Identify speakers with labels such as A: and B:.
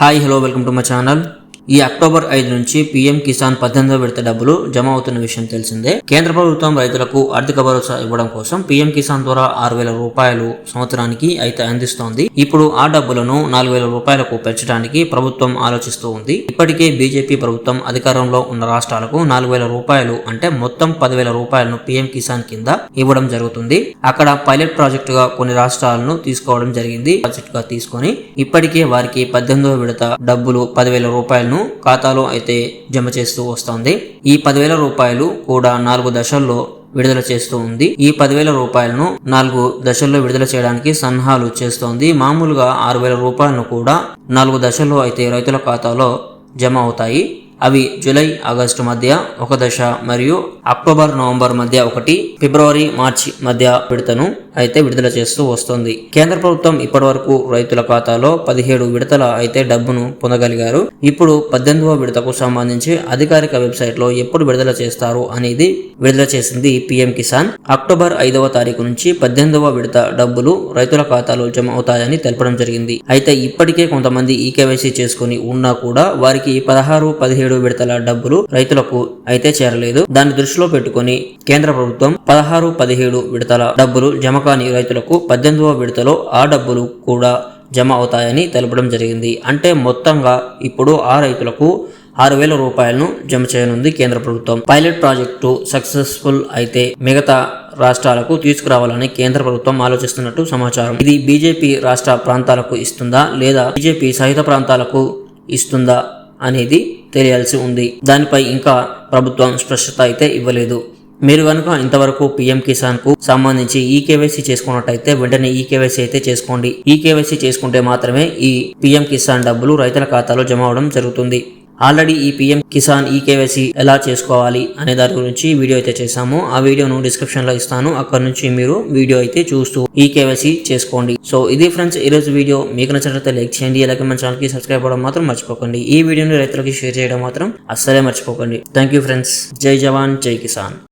A: Hi hello welcome to my channel. ఈ October ఐదు నుంచి పీఎం కిసాన్ పద్దెనిమిదో విడత డబ్బులు జమ అవుతున్న విషయం తెలిసిందే. కేంద్ర ప్రభుత్వం రైతులకు ఆర్థిక భరోసా ఇవ్వడం కోసం పీఎం కిసాన్ ద్వారా ఆరు వేల రూపాయలు సంవత్సరానికి అయితే అందిస్తోంది. ఇప్పుడు ఆ డబ్బులను నాలుగు వేల రూపాయలకు పెంచడానికి ప్రభుత్వం ఆలోచిస్తూ ఉంది. ఇప్పటికే బీజేపీ ప్రభుత్వం అధికారంలో ఉన్న రాష్ట్రాలకు నాలుగు వేల రూపాయలు అంటే మొత్తం పదివేల రూపాయలను పీఎం కిసాన్ కింద ఇవ్వడం జరుగుతుంది. అక్కడ పైలట్ ప్రాజెక్టుగా కొన్ని రాష్ట్రాలను తీసుకోవడం జరిగింది. ప్రాజెక్టుగా తీసుకొని ఇప్పటికే వారికి పద్దెనిమిదవ విడత డబ్బులు పదివేల రూపాయలను ఖాతాలో అయితే జమ చేస్తూ వస్తోంది. ఈ పదివేల రూపాయలు కూడా నాలుగు దశల్లో విడుదల చేస్తూ ఉంది. ఈ పదివేల రూపాయలను నాలుగు దశల్లో విడుదల చేయడానికి సన్నాహాలు చేస్తోంది. మామూలుగా ఆరు వేల రూపాయలను కూడా నాలుగు దశల్లో అయితే రైతుల ఖాతాలో జమ అవుతాయి. అవి జూలై ఆగస్టు మధ్య ఒక దశ మరియు అక్టోబర్ నవంబర్ మధ్య ఒకటి ఫిబ్రవరి మార్చి మధ్య విడతను అయితే విడుదల చేస్తూ వస్తుంది. కేంద్ర ప్రభుత్వం ఇప్పటి వరకు రైతుల ఖాతాలో పదిహేడు విడతల అయితే డబ్బును పొందగలిగారు. ఇప్పుడు పద్దెనిమిదవ విడతకు సంబంధించి అధికారిక వెబ్సైట్లో ఎప్పుడు విడుదల చేస్తారు అనేది విడుదల చేసింది పీఎం కిసాన్. అక్టోబర్ ఐదవ తారీఖు నుంచి పద్దెనిమిదవ విడత డబ్బులు రైతుల ఖాతాలో జమ అవుతాయని తెలపడం జరిగింది. అయితే ఇప్పటికే కొంతమంది ఈ కేవైసీ చేసుకుని ఉన్నా కూడా వారికి పదహారు పదిహేడు విడతల డబ్బులు రైతులకు అయితే చేరలేదు. దాన్ని దృష్టిలో పెట్టుకుని కేంద్ర ప్రభుత్వం పదహారు పదిహేడు విడతల డబ్బులు జమ కాని రైతులకు పద్దెనిమిదవ విడతలో ఆ డబ్బులు కూడా జమ అవుతాయని తెలపడం జరిగింది. అంటే మొత్తంగా ఇప్పుడు ఆ రైతులకు ఆరు వేల రూపాయలను జమ చేయనుంది కేంద్ర ప్రభుత్వం. పైలట్ ప్రాజెక్టు సక్సెస్ఫుల్ అయితే మిగతా రాష్ట్రాలకు తీసుకురావాలని కేంద్ర ప్రభుత్వం ఆలోచిస్తున్నట్టు సమాచారం. ఇది బీజేపీ రాష్ట్ర ప్రాంతాలకు ఇస్తుందా లేదా బీజేపీ సహిత ప్రాంతాలకు ఇస్తుందా అనేది తెలియాల్సి ఉంది. దానిపై ఇంకా ప్రభుత్వం స్పష్టత అయితే ఇవ్వలేదు. మీరు కనుక ఇంతవరకు పీఎం కిసాన్కు సంబంధించి ఈ కేవైసీ చేసుకున్నట్టయితే వెంటనే ఈ కేవైసీ అయితే చేసుకోండి. ఈ కేవైసీ చేసుకుంటే మాత్రమే ఈ పీఎం కిసాన్ డబ్బులు రైతుల ఖాతాలో జమ అవడం జరుగుతుంది. ఆల్రెడీ ఈ పీఎం కిసాన్ ఈ కేవైసీ ఎలా చేసుకోవాలి అనే దాని గురించి వీడియో అయితే చేశాము. ఆ వీడియోను డిస్క్రిప్షన్లో ఇస్తాను. అక్కడ నుంచి మీరు వీడియో అయితే చూస్తూ ఈ కేవైసీ చేసుకోండి. సో ఇది ఫ్రెండ్స్ ఈరోజు వీడియో. మీకు నచ్చినట్లయితే లైక్ చేయండి. అలాగే మన ఛానల్కి సబ్స్క్రైబ్ అవ్వడం మాత్రం మర్చిపోకండి. ఈ వీడియోని రైతులకి షేర్ చేయడం మాత్రం అస్సలే మర్చిపోకండి. Thank you friends. జై జవాన్ జై కిసాన్.